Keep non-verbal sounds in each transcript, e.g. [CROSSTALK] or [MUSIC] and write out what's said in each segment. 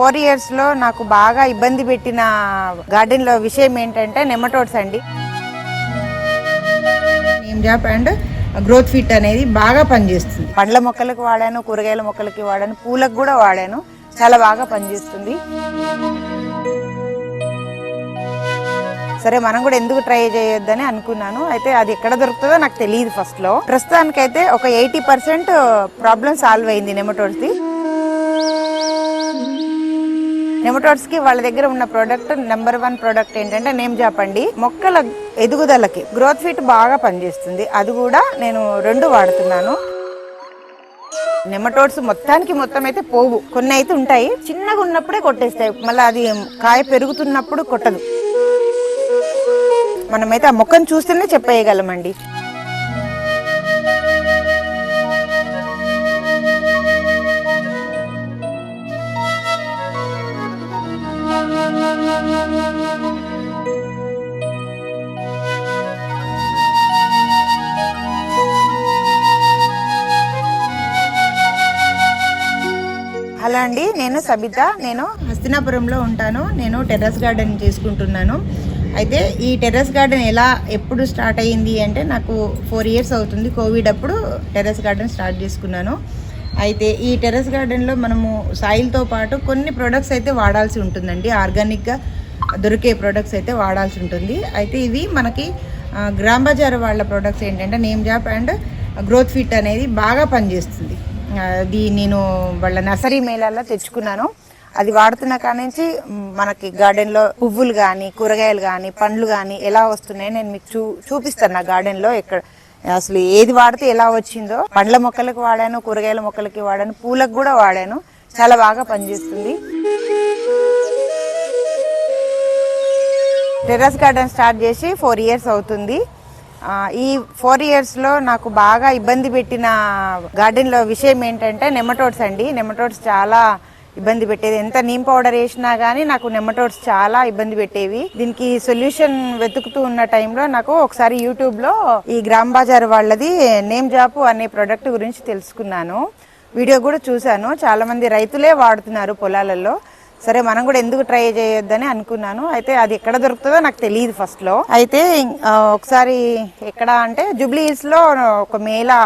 Four ఇయర్స్లో నాకు బాగా ఇబ్బంది పెట్టిన గార్డెన్లో విషయం ఏంటంటే నెమటోడ్స్ అండి. Neem zap and growth fit అనేది బాగా పనిచేస్తుంది. పండ్ల మొక్కలకు వాడాను కూరగాయల మొక్కలకి వాడాను పూలకు కూడా వాడాను. చాలా బాగా పనిచేస్తుంది. సరే మనం కూడా ఎందుకు ట్రై చేయొద్దని అనుకున్నాను. అయితే అది ఎక్కడ దొరుకుతుందో నాకు తెలియదు ఫస్ట్లో ప్రస్తుతానికైతే ఒక ఎయిటీ పర్సెంట్ ప్రాబ్లం సాల్వ్ అయింది నెమటోడ్స్ ది నెమటోడ్స్కి వాళ్ళ దగ్గర ఉన్న ప్రోడక్ట్ నెంబర్ వన్ ప్రోడక్ట్ ఏంటంటే నేమ్ చెప్పండి మొక్కల ఎదుగుదలకి గ్రోత్ ఫిట్ బాగా పనిచేస్తుంది. అది కూడా నేను రెండు వాడుతున్నాను. నెమటోడ్స్ మొత్తానికి మొత్తం అయితే పోవు. కొన్ని అయితే ఉంటాయి. చిన్నగా ఉన్నప్పుడే కొట్టేస్తాయి. మళ్ళీ అది కాయ పెరుగుతున్నప్పుడు కొట్టదు. మనమైతే ఆ మొక్కను చూస్తేనే చెప్పేయగలమండి. నమస్కారం అండి. నేను సబిత నేను హస్తినాపురంలో ఉంటాను. నేను టెర్రస్ గార్డెన్ చేసుకుంటున్నాను. అయితే ఈ టెర్రస్ గార్డెన్ ఎలా ఎప్పుడు స్టార్ట్ అయ్యింది అంటే నాకు ఫోర్ ఇయర్స్ అవుతుంది. కోవిడ్ అప్పుడు టెర్రస్ గార్డెన్ స్టార్ట్ చేసుకున్నాను. అయితే ఈ టెర్రస్ గార్డెన్లో మనము సాయిల్తో పాటు కొన్ని ప్రొడక్ట్స్ అయితే వాడాల్సి ఉంటుందండి. ఆర్గానిక్గా దొరికే ప్రొడక్ట్స్ అయితే వాడాల్సి ఉంటుంది. అయితే ఇవి మనకి గ్రామ్ బజార్ వాళ్ళ ప్రొడక్ట్స్ ఏంటంటే neem zap and growth fit అనేది బాగా పనిచేస్తుంది. అది నేను వాళ్ళ నర్సరీ మేళాల్లో తెచ్చుకున్నాను. అది వాడుతున్న కానించి మనకి గార్డెన్లో పువ్వులు కానీ కూరగాయలు కానీ పండ్లు కానీ ఎలా వస్తున్నాయో నేను మీకు చూ చూపిస్తాను నా గార్డెన్లో ఎక్కడ. అసలు ఏది వాడితే ఎలా వచ్చిందో పండ్ల మొక్కలకు వాడాను కూరగాయల మొక్కలకి వాడాను పూలకు కూడా వాడాను. చాలా బాగా పనిచేస్తుంది. టెర్రస్ గార్డెన్ స్టార్ట్ చేసి ఫోర్ ఇయర్స్ అవుతుంది. ఈ ఫోర్ ఇయర్స్లో నాకు బాగా ఇబ్బంది పెట్టిన గార్డెన్లో విషయం ఏంటంటే నెమటోడ్స్ అండి. నెమటోడ్స్ చాలా ఇబ్బంది పెట్టేది. ఎంత నీమ్ పౌడర్ వేసినా కానీ నాకు నెమటోడ్స్ చాలా ఇబ్బంది పెట్టేవి. దీనికి సొల్యూషన్ వెతుకుతూ ఉన్న టైంలో నాకు ఒకసారి యూట్యూబ్లో ఈ గ్రామ్ బజార్ వాళ్ళది నేమ్ జాపు అనే ప్రోడక్ట్ గురించి తెలుసుకున్నాను. వీడియో కూడా చూశాను. చాలా మంది రైతులే వాడుతున్నారు పొలాలలో. సరే మనం కూడా ఎందుకు ట్రై చేయొద్దని అనుకున్నాను. అయితే అది ఎక్కడ దొరుకుతుందో నాకు తెలియదు ఫస్ట్లో. అయితే ఒకసారి ఎక్కడ అంటే జూబ్లీ హిల్స్లో ఒక మేళా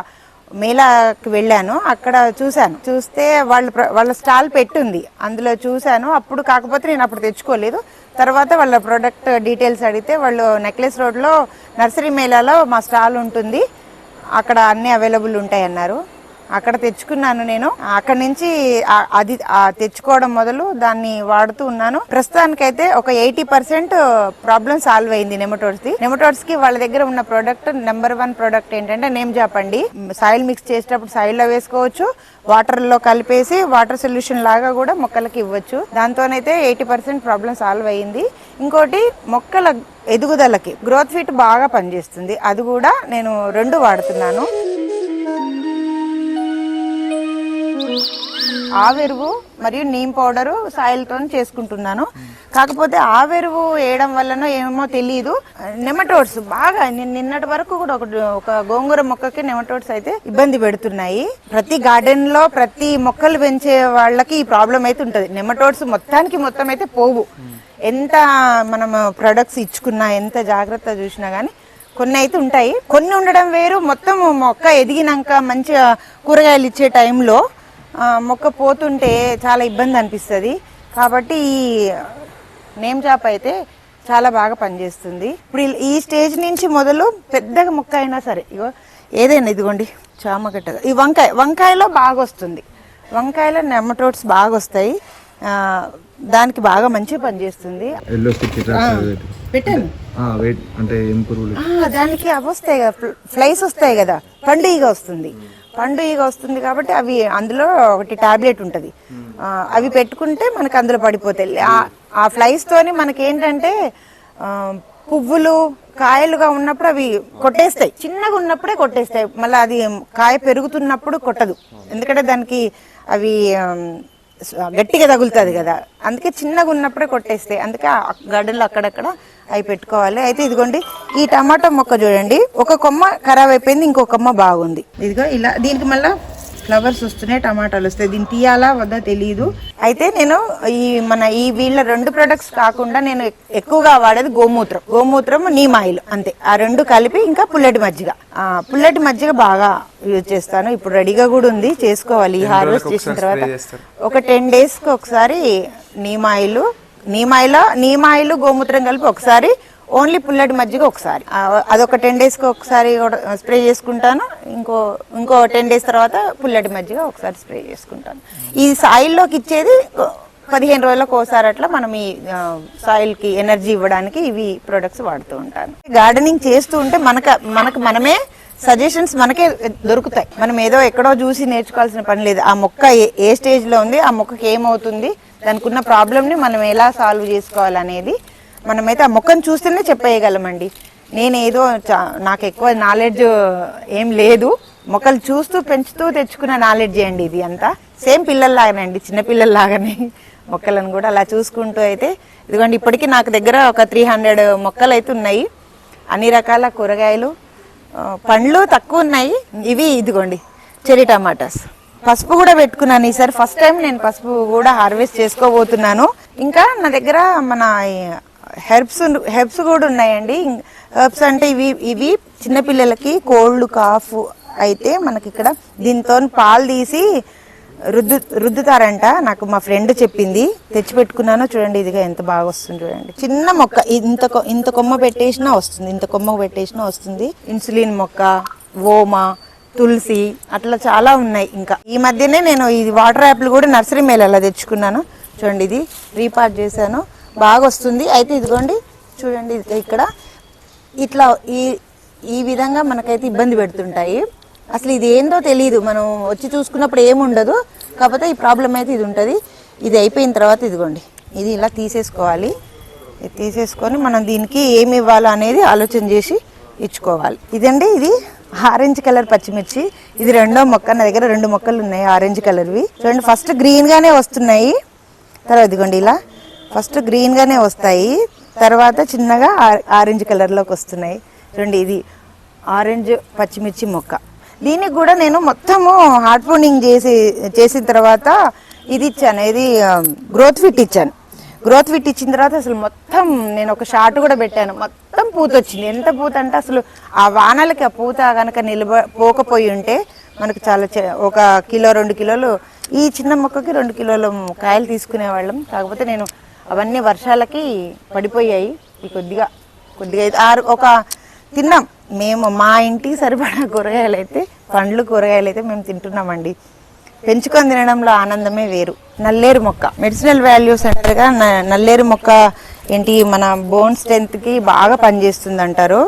మేళాకి వెళ్ళాను. అక్కడ చూశాను. చూస్తే వాళ్ళు వాళ్ళ స్టాల్ పెట్టుంది. అందులో చూశాను. అప్పుడు కాకపోతే నేను అప్పుడు తెచ్చుకోలేదు. తర్వాత వాళ్ళ ప్రోడక్ట్ డీటెయిల్స్ అడిగితే వాళ్ళు నెక్లెస్ రోడ్లో నర్సరీ మేళాలో మా స్టాల్ ఉంటుంది. అక్కడ అన్నీ అవైలబుల్ ఉంటాయి అన్నారు అక్కడ తెచ్చుకున్నాను నేను. అక్కడ నుంచి అది తెచ్చుకోవడం మొదలు దాన్ని వాడుతూ ఉన్నాను. ప్రస్తుతానికైతే ఒక ఎయిటీ పర్సెంట్ ప్రాబ్లం సాల్వ్ అయింది నెమటోడ్స్ ది నెమటోడ్స్కి వాళ్ళ దగ్గర ఉన్న ప్రోడక్ట్ నెంబర్ వన్ ప్రోడక్ట్ ఏంటంటే నేమ్ చెప్పండి సాయిల్ మిక్స్ చేసేటప్పుడు సాయిల్లో వేసుకోవచ్చు. వాటర్లో కలిపేసి వాటర్ సొల్యూషన్ లాగా కూడా మొక్కలకి ఇవ్వచ్చు. దాంతోనైతే ఎయిటీ పర్సెంట్ ప్రాబ్లం సాల్వ్ అయింది. ఇంకోటి మొక్కల ఎదుగుదలకి గ్రోత్ ఫిట్ బాగా పనిచేస్తుంది. అది కూడా నేను రెండు వాడుతున్నాను. ఆవెరువు మరియు నీమ్ పౌడరు సాయిల్తో చేసుకుంటున్నాను. కాకపోతే ఆవెరువు వేయడం వల్లనో ఏమో తెలియదు నెమటోడ్స్ బాగా నేను నిన్నటి వరకు కూడా ఒక ఒక గోంగూర మొక్కకి నెమటోడ్స్ అయితే ఇబ్బంది పెడుతున్నాయి. ప్రతి గార్డెన్లో ప్రతి మొక్కలు పెంచే వాళ్ళకి ఈ ప్రాబ్లం అయితే ఉంటుంది. నెమటోడ్స్ మొత్తానికి మొత్తం అయితే పోవు. ఎంత మనం ప్రొడక్ట్స్ ఇచ్చుకున్నా ఎంత జాగ్రత్త చూసినా గానీ కొన్ని అయితే ఉంటాయి. కొన్ని ఉండడం వేరు. మొత్తం మొక్క ఎదిగినాక మంచిగా కూరగాయలు ఇచ్చే టైంలో మొక్క పోతుంటే చాలా ఇబ్బంది అనిపిస్తుంది. కాబట్టి ఈ నేమ్ చాప్ అయితే చాలా బాగా పనిచేస్తుంది. ఇప్పుడు ఈ- స్టేజ్ నుంచి మొదలు పెద్దగా మొక్క అయినా సరే ఇగో ఏదైనా ఇదిగోండి చామగడ్డగా ఈ వంకాయ వంకాయలో బాగా వస్తుంది. వంకాయలో నెమటోడ్స్ బాగా వస్తాయి. దానికి బాగా మంచిగా పనిచేస్తుంది. పెట్టాను అంటే దానికి అవి వస్తాయి కదా ఫ్ల- ఫ్లైస్ వస్తాయి కదా పండు ఈగ వస్తుంది. పండు ఈగ వస్తుంది కాబట్టి అవి అందులో ఒకటి టాబ్లెట్ ఉంటుంది. అవి పెట్టుకుంటే మనకు అందులో పడిపోతాయి. ఆ- ఫ్లైస్తోని ఫ్లైస్ తోని మనకి ఏంటంటే పువ్వులు కాయలుగా ఉన్నప్పుడు అవి కొట్టేస్తాయి. చిన్నగా ఉన్నప్పుడే కొట్టేస్తాయి. మళ్ళీ అది కాయ పెరుగుతున్నప్పుడు కొట్టదు. ఎందుకంటే దానికి అవి గట్టిగా తగులుతుంది కదా. అందుకే చిన్నగా ఉన్నప్పుడే కొట్టేస్తాయి అందుకే ఆ అక్కడక్కడ అవి పెట్టుకోవాలి. అయితే ఇదిగోండి ఈ టమాటా మొక్క చూడండి. ఒక కొమ్మ ఖరాబ్ అయిపోయింది ఇంకో కొమ్మ బాగుంది. ఇదిగో ఇలా దీనికి మళ్ళీ ఫ్లవర్స్ వస్తున్నాయి టమాటాలు వస్తాయి. దీన్ని తీయాలా వద్దా తెలియదు అయితే నేను ఈ మన ఈ వీళ్ళ రెండు ప్రొడక్ట్స్ కాకుండా నేను ఎక్- ఎక్కువగా వాడేది గోమూత్రం. గోమూత్రం నీమ్ ఆయిల్ అంతే. ఆ రెండు కలిపి ఇంకా పుల్లటి మజ్జిగ. ఆ, పుల్లటి మజ్జిగ బాగా యూజ్ చేస్తాను. ఇప్పుడు రెడీగా కూడా ఉంది. చేసుకోవాలి. ఈ హార్వెస్ట్ చేసిన తర్వాత ఒక టెన్ డేస్కి ఒకసారి neem oil neem oil neem oil గోమూత్రం కలిపి ఒకసారి ఓన్లీ పుల్లటి మజ్జిగ ఒకసారి. అదొక టెన్ డేస్కి ఒకసారి స్ప్రే చేసుకుంటాను. ఇంకో ఇంకో టెన్ డేస్ తర్వాత పుల్లటి మజ్జిగ ఒకసారి స్ప్రే చేసుకుంటాను. ఈ సాయిల్లోకి ఇచ్చేది పదిహేను రోజులకు ఒకసారి అట్లా మనం ఈ సాయిల్కి ఎనర్జీ ఇవ్వడానికి ఇవి ప్రొడక్ట్స్ వాడుతూ ఉంటాను. గార్డెనింగ్ చేస్తూ ఉంటే మనక మనకు మనమే సజెషన్స్ మనకే దొరుకుతాయి. మనం ఏదో ఎక్కడో చూసి నేర్చుకోవాల్సిన పని లేదు. ఆ మొక్క ఏ- ఏ స్టేజ్లో ఉంది ఆ మొక్కకి ఏమవుతుంది దానికి ఉన్న ప్రాబ్లమ్ని మనం ఎలా సాల్వ్ చేసుకోవాలనేది మనమైతే ఆ మొక్కను చూస్తేనే చెప్పేయగలమండి. నేను ఏదో చా- నాకు ఎక్కువ నాలెడ్జ్ ఏం లేదు. మొక్కలు చూస్తూ పెంచుతూ తెచ్చుకున్న నాలెడ్జ్ అండి ఇది అంతా. సేమ్ పిల్లల్లాగానే అండి చిన్నపిల్లల్లాగానే [LAUGHS] మొక్కలను కూడా అలా చూసుకుంటూ అయితే. ఇదిగోండి ఇప్పటికీ నాకు దగ్గర ఒక త్రీ హండ్రెడ్ మొక్కలు అయితే ఉన్నాయి. అన్ని రకాల కూరగాయలు పండ్లు తక్కువ ఉన్నాయి. ఇవి ఇదిగోండి చెరీ టమాటాస్. పసుపు కూడా పెట్టుకున్నాను ఈసారి. ఫస్ట్ టైం నేను పసుపు కూడా హార్వెస్ట్ చేసుకోబోతున్నాను. ఇంకా నా దగ్గర మన హెర్బ్స్ హెర్బ్స్ కూడా ఉన్నాయండి. హెర్బ్స్ అంటే ఇవి ఇవి చిన్నపిల్లలకి కోల్డ్ కాఫ్ అయితే మనకి ఇక్కడ దీంతో పాలు తీసి రుద్దు రుద్దుతారంట. నాకు మా ఫ్రెండ్ చెప్పింది. తెచ్చి పెట్టుకున్నాను చూడండి ఇదిగా ఎంత బాగా వస్తుంది చూడండి. చిన్న మొక్క ఇంత కొ- ఇంత కొమ్మ పెట్టేసినా వస్తుంది. ఇంత కొమ్మ పెట్టేసినా వస్తుంది. ఇన్సులిన్ మొక్క ఓమా తులసి అట్లా చాలా ఉన్నాయి ఇంకా. ఈ మధ్యనే నేను ఇది వాటర్ యాప్లు కూడా నర్సరీ మేళ తెచ్చుకున్నాను. చూడండి ఇది రీపార్ట్ చేశాను. బాగా వస్తుంది అయితే ఇదిగోండి చూడండి ఇది ఇక్కడ. ఇట్లా ఈ ఈ విధంగా మనకైతే ఇబ్బంది పెడుతుంటాయి. అసలు ఇది ఏందో తెలియదు మనం వచ్చి చూసుకున్నప్పుడు ఏముండదు. కాకపోతే ఈ ప్రాబ్లం అయితే ఇది ఉంటుంది. ఇది అయిపోయిన తర్వాత ఇదిగోండి ఇది ఇలా తీసేసుకోవాలి. ఇది తీసేసుకొని మనం దీనికి ఏమి ఇవ్వాలో అనేది ఆలోచన చేసి ఇచ్చుకోవాలి. ఇదండి ఇది ఆరెంజ్ కలర్ పచ్చిమిర్చి. ఇది రెండో మొక్క నా దగ్గర రెండు మొక్కలు ఉన్నాయి ఆరెంజ్ కలర్వి. చూడండి ఫస్ట్ గ్రీన్గానే వస్తున్నాయి. తర్వాత ఇదిగోండి ఇలా ఫస్ట్ గ్రీన్ గానే వస్తాయి. తర్వాత చిన్నగా ఆరెంజ్ కలర్లోకి వస్తున్నాయి. చూడండి ఇది ఆరెంజ్ పచ్చిమిర్చి మొక్క. దీనికి కూడా నేను మొత్తము హార్డ్పోనింగ్ చేసి చేసిన తర్వాత ఇది ఇచ్చాను. ఇది గ్రోత్ ఫిట్ ఇచ్చాను. గ్రోత్ ఫిట్ ఇచ్చిన తర్వాత అసలు మొత్తం నేను ఒక షార్ట్ కూడా పెట్టాను. మొత్తం పూత వచ్చింది. ఎంత పూత అంటే అసలు ఆ వానలకి ఆ పూత కనుక నిలబ పోకపోయి ఉంటే మనకు చాలా చే- ఒక కిలో రెండు కిలోలు ఈ చిన్న మొక్కకి రెండు కిలోలు కాయలు తీసుకునే వాళ్ళం కాకపోతే నేను అవన్నీ వర్షాలకి పడిపోయాయి. ఈ కొద్దిగా కొద్దిగా అయితే ఆరు ఒక తిన్నాం. మేము మా ఇంటికి సరిపడా కూరగాయలు అయితే పండ్లు కూరగాయలు అయితే మేము తింటున్నామండి. పెంచుకొని తినడంలో ఆనందమే వేరు. నల్లేరు మొక్క మెడిసినల్ వాల్యూస్ అంటారుగా నల్లేరు మొక్క ఏంటి మన బోన్ స్ట్రెంత్కి బాగా పనిచేస్తుంది అంటారు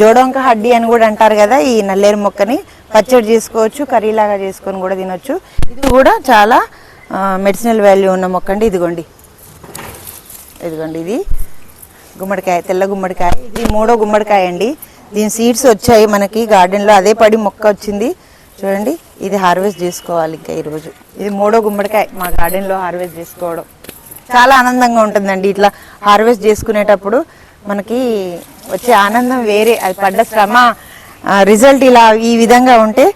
జోడొంక హడ్డీ అని కూడా అంటారు కదా ఈ నల్లేరు మొక్కని. పచ్చడి చేసుకోవచ్చు కర్రీలాగా చేసుకొని కూడా తినొచ్చు. ఇది కూడా చాలా మెడిసినల్ వాల్యూ ఉన్న మొక్క అండి ఇదిగోండి. ఇదిగోండి ఇది గుమ్మడికాయ తెల్ల గుమ్మడికాయ. ఇది మూడో గుమ్మడికాయ అండి. దీని సీడ్స్ వచ్చాయి మనకి గార్డెన్లో అదే పడి మొక్క వచ్చింది. చూడండి ఇది హార్వెస్ట్ చేసుకోవాలి ఇంకా ఈరోజు. ఇది మూడో గుమ్మడికాయ మా గార్డెన్లో హార్వెస్ట్ చేసుకోవడం. చాలా ఆనందంగా ఉంటుందండి ఇట్లా హార్వెస్ట్ చేసుకునేటప్పుడు. మనకి వచ్చే ఆనందం వేరే. అది పడ్డ శ్రమ రిజల్ట్ ఇలా ఈ విధంగా ఉంటే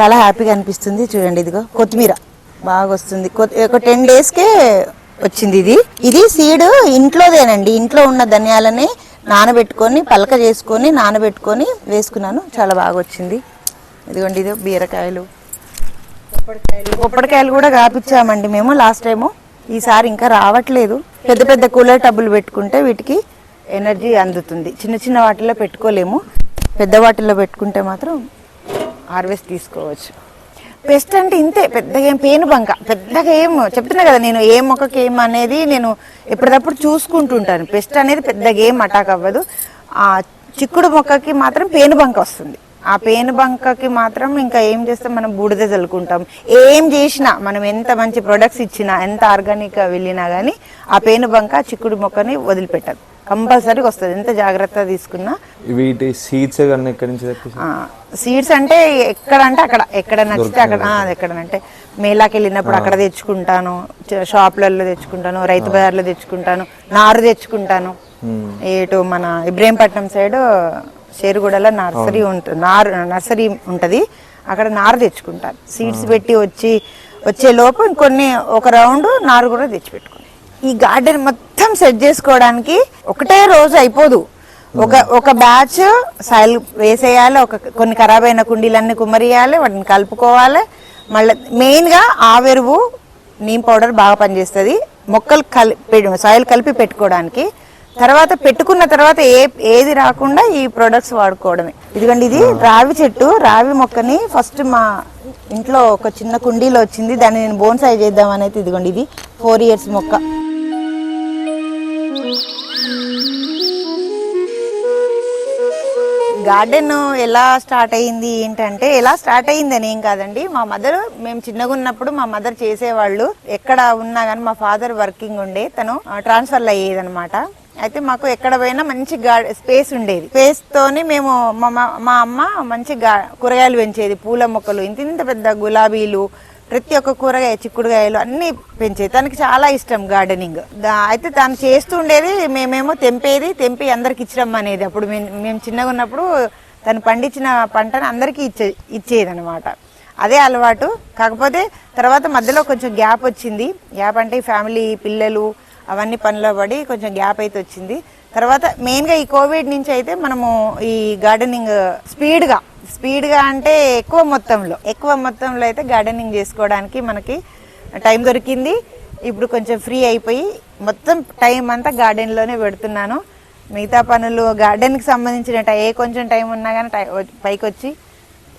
చాలా హ్యాపీగా అనిపిస్తుంది. చూడండి ఇదిగో కొత్తిమీర. బాగా వస్తుంది. కొత్- ఒక టెన్ డేస్కే వచ్చింది ఇది. ఇది సీడ్ ఇంట్లోదేనండి. ఇంట్లో ఉన్న ధనియాలని నానబెట్టుకొని పలక చేసుకొని నానబెట్టుకొని వేసుకున్నాను. చాలా బాగా వచ్చింది ఇదిగోండి ఇది బీరకాయలు. పొప్పడికాయలు కూడా కాపిచ్చామండి మేము లాస్ట్ టైము. ఈసారి ఇంకా రావట్లేదు. పెద్ద పెద్ద కూలర్ టబ్బులు పెట్టుకుంటే వీటికి ఎనర్జీ అందుతుంది. చిన్న చిన్న వాటిలో పెట్టుకోలేము. పెద్ద వాటిల్లో పెట్టుకుంటే మాత్రం హార్వెస్ట్ తీసుకోవచ్చు. పెస్ట్ అంటే ఇంతే పెద్దగా ఏం పేను బంక. పెద్దగా ఏం చెప్తున్నా కదా నేను ఏ మొక్కకి ఏం అనేది నేను ఎప్పటికప్పుడు చూసుకుంటుంటాను. పెస్ట్ అనేది పెద్దగా ఏం అటాక్ అవ్వదు. ఆ చిక్కుడు మొక్కకి మాత్రం పేను బంక వస్తుంది. ఆ పేను బంకకి మాత్రం ఇంకా ఏం చేస్తాం? మనం బూడిద చల్లుకుంటాం ఏం చేసినా మనం ఎంత మంచి ప్రొడక్ట్స్ ఇచ్చినా ఎంత ఆర్గానిక్గా వెళ్ళినా కానీ ఆ పేను బంక ఆ చిక్కుడు మొక్కని వదిలిపెట్టదు. కంపల్సరీగా వస్తుంది. ఎంత జాగ్రత్త తీసుకున్నా. వీటి సీడ్స్ ఎక్కడి నుంచి సీడ్స్ అంటే ఎక్కడ అంటే అక్కడ ఎక్కడ నచ్చితే అక్కడ ఎక్కడనంటే మేళాకి వెళ్ళినప్పుడు అక్కడ తెచ్చుకుంటాను షాపులలో తెచ్చుకుంటాను రైతు బజార్లో తెచ్చుకుంటాను నారు తెచ్చుకుంటాను. ఇటు మన ఇబ్రహీంపట్నం సైడ్ షేరుగూడలో నర్సరీ ఉంటుంది నారు నర్సరీ ఉంటుంది. అక్కడ నారు తెచ్చుకుంటాను. సీడ్స్ పెట్టి వచ్చి వచ్చే లోపు ఇంకొన్ని ఒక రౌండ్ నారు కూడా తెచ్చిపెట్టుకుని. ఈ గార్డెన్ మొత్తం సెట్ చేసుకోవడానికి ఒకటే రోజు అయిపోదు. ఒక ఒక బ్యాచ్ సాయిల్ వేసేయాలి ఒక కొన్ని ఖరాబ్ అయిన కుండీలన్నీ కుమ్మరియాలి వాటిని కలుపుకోవాలి. మళ్ళీ మెయిన్గా ఆవెరువు నీమ్ పౌడర్ బాగా పనిచేస్తుంది. మొక్కలు కలిపి సాయిల్ కలిపి పెట్టుకోవడానికి. తర్వాత పెట్టుకున్న తర్వాత ఏ ఏది రాకుండా ఈ ప్రొడక్ట్స్ వాడుకోవడమే. ఇదిగోండి ఇది రావి చెట్టు. రావి మొక్కని ఫస్ట్ మా ఇంట్లో ఒక చిన్న కుండీలో వచ్చింది. దాన్ని నేను బోన్సాయి చేద్దామని అయితే ఇదిగోండి ఇది ఫోర్ ఇయర్స్ మొక్క. గార్డెన్ ఎలా స్టార్ట్ అయింది ఏంటంటే ఎలా స్టార్ట్ అయింది అని ఏం కాదండి. మా మదర్ మేము చిన్నగా ఉన్నప్పుడు మా మదర్ చేసేవాళ్ళు. ఎక్కడ ఉన్నా కానీ మా ఫాదర్ వర్కింగ్ ఉండే. తను ట్రాన్స్ఫర్ అయ్యేది అనమాట అయితే మాకు ఎక్కడ పోయినా మంచి స్పేస్ ఉండేది. స్పేస్ తోని మేము మా మా- మా అమ్మ మంచి కూరగాయలు పెంచేది. పూల మొక్కలు ఇంత ఇంత పెద్ద గులాబీలు ప్రతి ఒక్క కూరగాయ చిక్కుడుగాయలు అన్నీ పెంచేది. తనకి చాలా ఇష్టం గార్డెనింగ్. దా- అయితే తను చేస్తూ ఉండేది మేమేమో తెంపేది తెంపి అందరికి ఇచ్చడం అనేది. అప్పుడు మేము మేము చిన్నగా ఉన్నప్పుడు తను పండించిన పంటను అందరికీ ఇచ్చే ఇచ్చేది అనమాట అదే అలవాటు. కాకపోతే తర్వాత మధ్యలో కొంచెం గ్యాప్ వచ్చింది. గ్యాప్ అంటే ఫ్యామిలీ పిల్లలు అవన్నీ పనిలో పడి కొంచెం గ్యాప్ అయితే వచ్చింది. తర్వాత మెయిన్గా ఈ కోవిడ్ నుంచి అయితే మనము ఈ గార్డెనింగ్ స్పీడ్గా స్పీడ్గా అంటే ఎక్కువ మొత్తంలో ఎక్కువ మొత్తంలో అయితే గార్డెనింగ్ చేసుకోవడానికి మనకి టైం దొరికింది. ఇప్పుడు కొంచెం ఫ్రీ అయిపోయి మొత్తం టైం అంతా గార్డెన్లోనే పెడుతున్నాను. మిగతా పనులు గార్డెన్కి సంబంధించిన టై- ఏ కొంచెం టైం ఉన్నా కానీ టై- పైకి వచ్చి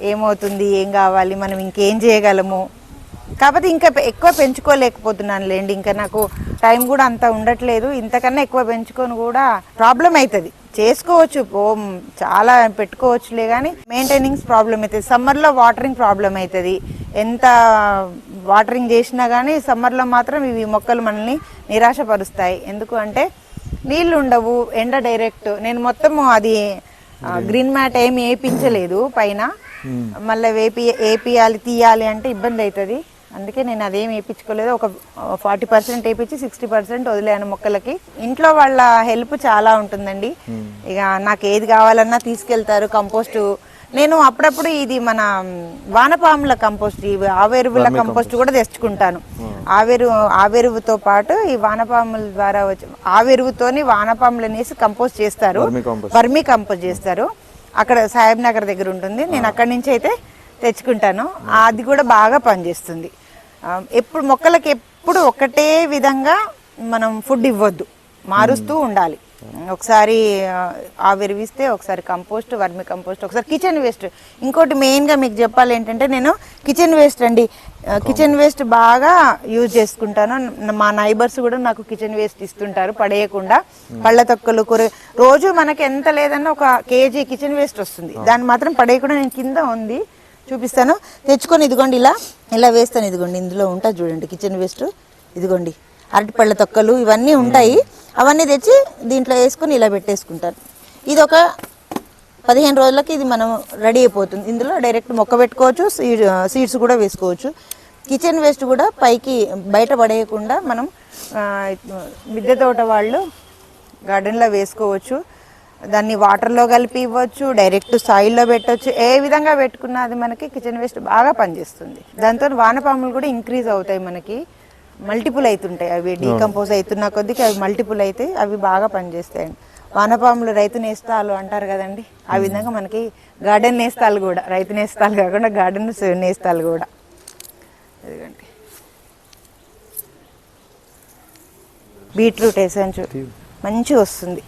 ఏమవుతుంది ఏం కావాలి మనం ఇంకేం చేయగలము. కాకపోతే ఇంకా ఎక్కువ పెంచుకోలేకపోతున్నాను లేండి ఇంకా నాకు టైం కూడా అంత ఉండట్లేదు. ఇంతకన్నా ఎక్కువ పెంచుకొని కూడా ప్రాబ్లం అవుతుంది చేసుకోవచ్చు చాలా పెట్టుకోవచ్చులే కానీ మెయింటైనింగ్స్ ప్రాబ్లం అవుతుంది సమ్మర్లో వాటరింగ్ ప్రాబ్లం అవుతుంది ఎంత వాటరింగ్ చేసినా కానీ సమ్మర్లో మాత్రం ఇవి మొక్కలు మనల్ని నిరాశపరుస్తాయి. ఎందుకు అంటే నీళ్ళు ఉండవు ఎండ డైరెక్ట్ నేను మొత్తం అది గ్రీన్ మ్యాట్ ఏమి వేయించలేదు పైన. మళ్ళీ వేపి వేపియాలి తీయాలి అంటే ఇబ్బంది అవుతుంది అందుకే నేను అదేం వేయించుకోలేదు. ఒక ఫార్టీ పర్సెంట్ వేయించి సిక్స్టీ పర్సెంట్ వదిలేను మొక్కలకి. ఇంట్లో వాళ్ళ హెల్ప్ చాలా ఉంటుందండి. ఇక నాకు ఏది కావాలన్నా తీసుకెళ్తారు కంపోస్ట్. నేను అప్పుడప్పుడు ఇది మన వానపాముల కంపోస్ట్ ఇవి ఆవేరువుల కంపోస్ట్ కూడా తెచ్చుకుంటాను. ఆవేరు ఆవేరువుతో పాటు ఈ వానపాముల ద్వారా వచ్చి ఆవేరువుతోని వానపాములను వేసి కంపోస్ట్ చేస్తారు. Vermicompost. చేస్తారు. అక్కడ సాహెబ్ నగర్ దగ్గర ఉంటుంది. నేను అక్కడి నుంచి అయితే తెచ్చుకుంటాను. అది కూడా బాగా పనిచేస్తుంది. ఎప్పుడు మొక్కలకి ఎప్పుడు ఒకటే విధంగా మనం ఫుడ్ ఇవ్వద్దు. మారుస్తూ ఉండాలి. ఒకసారి ఆ, ఆవిరివిస్తే ఒకసారి కంపోస్ట్ వర్మి కంపోస్ట్ ఒకసారి కిచెన్ వేస్ట్. ఇంకోటి మెయిన్గా మీకు చెప్పాలి ఏంటంటే నేను కిచెన్ వేస్ట్ అండి. కిచెన్ వేస్ట్ బాగా యూజ్ చేసుకుంటాను. మా నైబర్స్ కూడా నాకు కిచెన్ వేస్ట్ ఇస్తుంటారు పడేయకుండా. పళ్ళ తొక్కలు కూర. రోజు మనకి ఎంత లేదన్నా ఒక కేజీ కిచెన్ వేస్ట్ వస్తుంది. దాన్ని మాత్రం పడేయకుండా నేను కింద ఉంది. చూపిస్తాను. తెచ్చుకొని ఇదిగోండి ఇలా. ఇలా వేస్తాను ఇదిగోండి. ఇందులో ఉంటుంది చూడండి కిచెన్ వేస్ట్ ఇదిగోండి. అరటిపళ్ళ తొక్కలు ఇవన్నీ ఉంటాయి. అవన్నీ తెచ్చి దీంట్లో వేసుకొని ఇలా పెట్టేసుకుంటాను. ఇది ఒక పదిహేను రోజులకి ఇది మనం రెడీ అయిపోతుంది. ఇందులో డైరెక్ట్ మొక్క పెట్టుకోవచ్చు సీడ్ సీడ్స్ కూడా వేసుకోవచ్చు. కిచెన్ వేస్ట్ కూడా పైకి బయట పడేయకుండా మనం మిద్దె తోట వాళ్ళు గార్డెన్లో వేసుకోవచ్చు. దాన్ని వాటర్లో కలిపి ఇవ్వచ్చు డైరెక్ట్ సాయిల్లో పెట్టవచ్చు ఏ విధంగా పెట్టుకున్నా అది మనకి? కిచెన్ వేస్ట్ బాగా పనిచేస్తుంది. దాంతో వానపాములు కూడా ఇంక్రీజ్ అవుతాయి మనకి. మల్టిపుల్ అవుతుంటాయి అవి డీకంపోజ్ అవుతున్న కొద్దికి అవి మల్టిపుల్ అయితే అవి బాగా పనిచేస్తాయండి వానపాములు రైతు నేస్తాలు అంటారు కదండి? ఆ విధంగా మనకి గార్డెన్ నేస్తాలు కూడా రైతు నేస్తాలు కాకుండా గార్డెన్ నేస్తాలు కూడా. ఇదిగోండి. బీట్రూట్ వేసాను చూ మంచిగా వస్తుంది.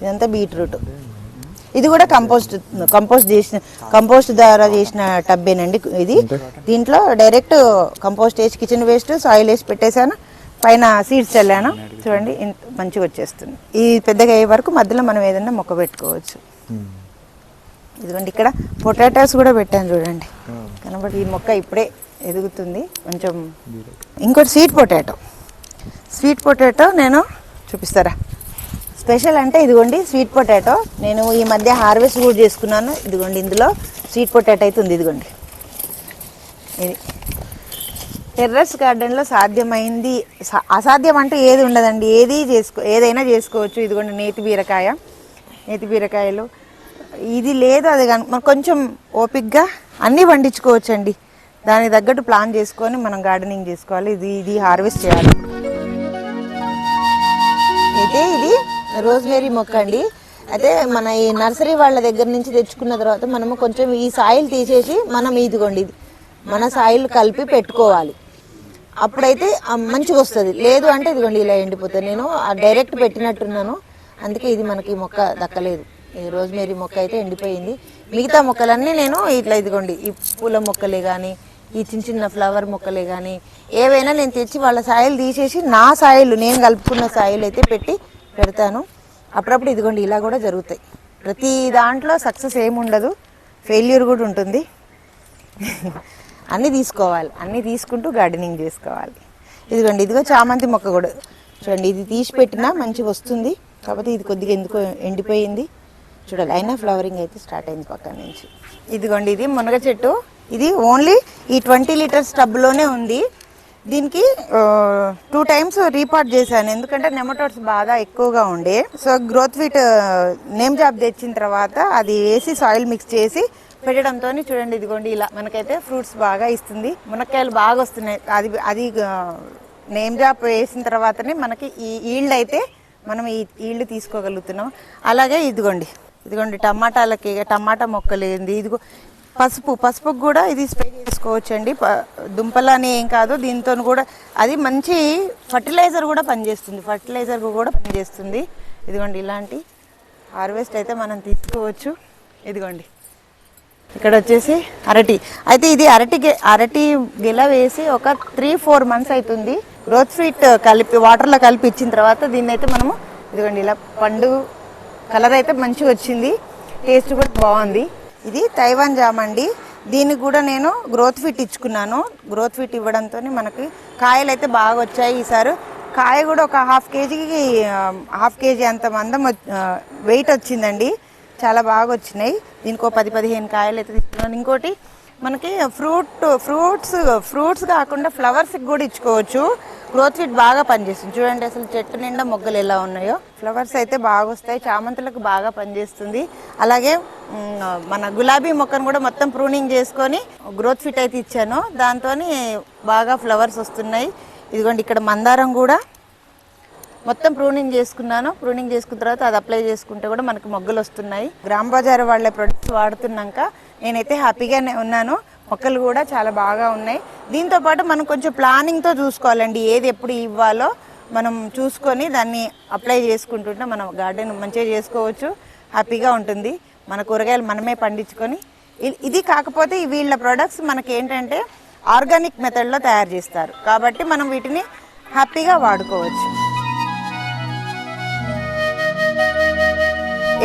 ఇదంతా బీట్రూట్. ఇది కూడా కంపోస్ట్ కంపోస్ట్ చేసిన కంపోస్ట్ ద్వారా చేసిన టబ్బేనండి ఇది. దీంట్లో డైరెక్ట్ కంపోస్ట్ వేసి కిచెన్ వేస్ట్ సాయిల్ వేసి పెట్టేశాను. పైన సీడ్స్ చల్లాను. చూడండి ఇంత మంచిగా వచ్చేస్తుంది. ఈ పెద్దగా అయ్యే వరకు మధ్యలో మనం ఏదైనా మొక్క పెట్టుకోవచ్చు. ఇదిగోండి ఇక్కడ పొటాటోస్ కూడా పెట్టాను చూడండి. కనబడి ఈ మొక్క ఇప్పుడే ఎదుగుతుంది. కొంచెం ఇంకోటి స్వీట్ పొటాటో. స్వీట్ పొటాటో నేను చూపిస్తారా? స్పెషల్ అంటే ఇదిగోండి స్వీట్ పొటాటో. నేను ఈ మధ్య హార్వెస్ట్ కూడా చేసుకున్నాను. ఇదిగోండి ఇందులో స్వీట్ పొటాటో అయితే ఉంది. ఇదిగోండి. ఇది. టెర్రస్ గార్డెన్లో సాధ్యమైంది. సా- అసాధ్యం అంటూ ఏది ఉండదండి. ఏది చేసుకో ఏదైనా చేసుకోవచ్చు. ఇదిగోండి నేతి బీరకాయ. నేతి బీరకాయలు. ఇది లేదు. అది కనుక మనం కొంచెం ఓపిక్గా అన్నీ పండించుకోవచ్చండి. దానికి తగ్గట్టు ప్లాన్ చేసుకొని మనం గార్డెనింగ్ చేసుకోవాలి. ఇది ఇది హార్వెస్ట్ చేయాలి. రోజ్మేరీ మొక్క అండి. అయితే మన ఈ నర్సరీ వాళ్ళ దగ్గర నుంచి తెచ్చుకున్న తర్వాత మనము కొంచెం ఈ సాయిల్ తీసేసి మనం ఇదిగోండి ఇది. మన సాయిల్ కలిపి పెట్టుకోవాలి. అప్పుడైతే మంచిగా వస్తుంది. లేదు అంటే ఇదిగోండి ఇలా ఎండిపోతుంది. నేను డైరెక్ట్ పెట్టినట్టున్నాను. అందుకే ఇది మనకి మొక్క దక్కలేదు. ఈ రోజ్మేరీ మొక్క అయితే ఎండిపోయింది. మిగతా మొక్కలన్నీ నేను ఇట్లా ఇదిగోండి ఈ పూల మొక్కలే కానీ ఈ చిన్న చిన్న ఫ్లవర్ మొక్కలే కానీ ఏవైనా నేను తెచ్చి వాళ్ళ సాయిల్ తీసేసి నా సాయిల్ నేను కలుపుకున్న సాయిల్ అయితే పెట్టి పెడతాను. అప్పుడప్పుడు ఇదిగోండి ఇలా కూడా జరుగుతాయి. ప్రతి దాంట్లో సక్సెస్ ఏముండదు. ఫెయిల్యూర్ కూడా ఉంటుంది. [LAUGHS] అన్నీ తీసుకోవాలి. అన్నీ తీసుకుంటూ గార్డెనింగ్ చేసుకోవాలి. ఇదిగోండి ఇదిగో చామంతి మొక్క కూడా. చూడండి ఇది తీసి పెట్టినా మంచిగా వస్తుంది. కాకపోతే ఇది కొద్దిగా ఎందుకో ఎండిపోయింది. చూడాలి అయినా ఫ్లవరింగ్ అయితే స్టార్ట్ అయింది పక్కన నుంచి. ఇదిగోండి ఇది మునగ చెట్టు. ఇది ఓన్లీ ఈ ట్వంటీ లీటర్స్ టబ్లోనే ఉంది. దీనికి టూ టైమ్స్ రీపాట్ చేశాను. ఎందుకంటే నెమటోడ్స్ బాగా ఎక్కువగా ఉండే. So growth fit neem zap తెచ్చిన తర్వాత అది వేసి సాయిల్ మిక్స్ చేసి పెట్టడంతో చూడండి ఇదిగోండి ఇలా మనకైతే ఫ్రూట్స్ బాగా ఇస్తుంది. మునక్కాయలు బాగా వస్తున్నాయి. అది అది నేమ్ జాబ్ వేసిన తర్వాతనే మనకి ఈ ఈల్డ్ అయితే మనం ఈ ఈల్డ్ తీసుకోగలుగుతున్నాం. అలాగే ఇదిగోండి. ఇదిగోండి టమాటాలకి టమాటా మొక్కలు ఏంది? ఇదిగో పసుపు పసుపుకు కూడా ఇది స్ప్రే చేసుకోవచ్చు అండి అని ఏం కాదు దీంతో కూడా అది మంచి ఫర్టిలైజర్ కూడా పనిచేస్తుంది. ఫర్టిలైజర్ కూడా పనిచేస్తుంది. ఇదిగోండి ఇలాంటి హార్వెస్ట్ అయితే మనం తీసుకోవచ్చు. ఇదిగోండి. ఇక్కడ వచ్చేసి అరటి. అయితే ఇది అరటి గె- అరటి గెల వేసి ఒక త్రీ ఫోర్ మంత్స్ అవుతుంది గ్రోత్ ఫీట్ కలిపి వాటర్లో కలిపి ఇచ్చిన తర్వాత దీన్ని అయితే మనము ఇదిగోండి ఇలా పండు కలర్ అయితే మంచిగా వచ్చింది. టేస్ట్ కూడా బాగుంది. ఇది తైవాన్ జామ్ అండి. దీనికి కూడా నేను గ్రోత్ ఫిట్ ఇచ్చుకున్నాను. గ్రోత్ ఫిట్ ఇవ్వడంతో మనకి కాయలు అయితే బాగా వచ్చాయి ఈసారి. కాయ కూడా ఒక హాఫ్ కేజీకి హాఫ్ కేజీ అంత మందం వెయిట్ uh, వచ్చిందండి. చాలా బాగా వచ్చినాయి. దీనికి ఒక పది పదిహేను కాయలు అయితే తీసుకున్నాను. ఇంకోటి మనకి ఫ్రూట్ ఫ్రూట్స్ ఫ్రూట్స్ కాకుండా ఫ్లవర్స్కి కూడా ఇచ్చుకోవచ్చు. గ్రోత్ రేట్ బాగా పనిచేస్తుంది. చూడండి అసలు చెట్టు నిండా మొగ్గలు ఎలా ఉన్నాయో. ఫ్లవర్స్ అయితే బాగా వస్తాయి. చామంతులకు బాగా పనిచేస్తుంది. అలాగే మన గులాబీ మొక్కను కూడా మొత్తం ప్రూనింగ్ చేసుకొని గ్రోత్ ఫిట్ అయితే ఇచ్చాను. దాంతో బాగా ఫ్లవర్స్ వస్తున్నాయి. ఇదిగోండి ఇక్కడ మందారం కూడా మొత్తం ప్రూనింగ్ చేసుకున్నాను. ప్రూనింగ్ చేసుకున్న తర్వాత అది అప్లై చేసుకుంటే కూడా మనకు మొగ్గలు వస్తున్నాయి. గ్రామ్ బజార్ వాళ్ళ ప్రొడక్ట్స్ వాడుతున్నాక నేనైతే హ్యాపీగానే ఉన్నాను. మొక్కలు కూడా చాలా బాగా ఉన్నాయి. దీంతో పాటు మనం కొంచెం ప్లానింగ్తో చూసుకోవాలండి. ఏది ఎప్పుడు ఇవ్వాలో మనం చూసుకొని దాన్ని అప్లై చేసుకుంటుంటే మనం గార్డెన్ మంచిగా చేసుకోవచ్చు. హ్యాపీగా ఉంటుంది. మన కూరగాయలు మనమే పండించుకొని. ఇ- ఇది కాకపోతే వీళ్ళ ప్రొడక్ట్స్ మనకి ఏంటంటే ఆర్గానిక్ మెథడ్లో తయారు చేస్తారు. కాబట్టి మనం వీటిని హ్యాపీగా వాడుకోవచ్చు.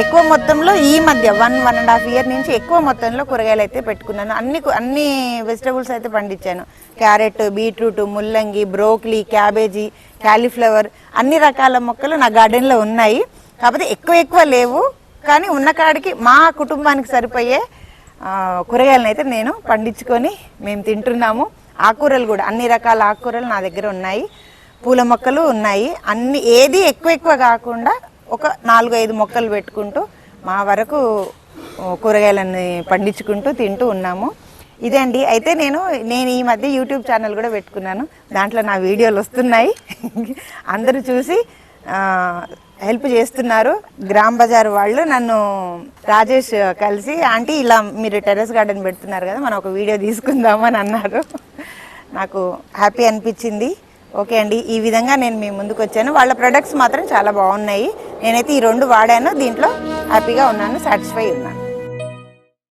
ఎక్కువ మొత్తంలో ఈ మధ్య one one and half year నుంచి ఎక్కువ మొత్తంలో కూరగాయలు అయితే పెట్టుకున్నాను. అన్ని అన్ని వెజిటబుల్స్ అయితే పండించాను. క్యారెట్ బీట్రూట్ ముల్లంగి బ్రోక్లీ క్యాబేజీ క్యాలీఫ్లవర్ అన్ని రకాల మొక్కలు నా గార్డెన్లో ఉన్నాయి. కాకపోతే ఎక్కువ ఎక్కువ లేవు. కానీ ఉన్న కాడికి మా కుటుంబానికి సరిపోయే కూరగాయలను అయితే నేను పండించుకొని మేము తింటున్నాము. ఆకుకూరలు కూడా అన్ని రకాల ఆకుకూరలు నా దగ్గర ఉన్నాయి. పూల మొక్కలు ఉన్నాయి. అన్ని ఏది ఎక్కువ ఎక్కువ కాకుండా ఒక నాలుగు ఐదు మొక్కలు పెట్టుకుంటూ మా వరకు కూరగాయలని పండించుకుంటూ తింటూ ఉన్నాము. ఇదే అండి. అయితే నేను నేను ఈ మధ్య యూట్యూబ్ ఛానల్ కూడా పెట్టుకున్నాను. దాంట్లో నా వీడియోలు వస్తున్నాయి. అందరూ చూసి హెల్ప్ చేస్తున్నారు. గ్రామ్ బజార్ వాళ్ళు నన్ను రాజేష్ కలిసి ఆంటీ ఇలా మీరు టెర్రస్ గార్డెన్ పెడుతున్నారు కదా మనం ఒక వీడియో తీసుకుందామని అన్నారు. నాకు హ్యాపీ అనిపించింది. ఓకే అండి. ఈ విధంగా నేను మీ ముందుకు వచ్చాను. వాళ్ళ ప్రొడక్ట్స్ మాత్రం చాలా బాగున్నాయి. నేనైతే ఈ రెండు వాడాను. దీంట్లో హ్యాపీగా ఉన్నాను సాటిస్ఫై ఉన్నాను.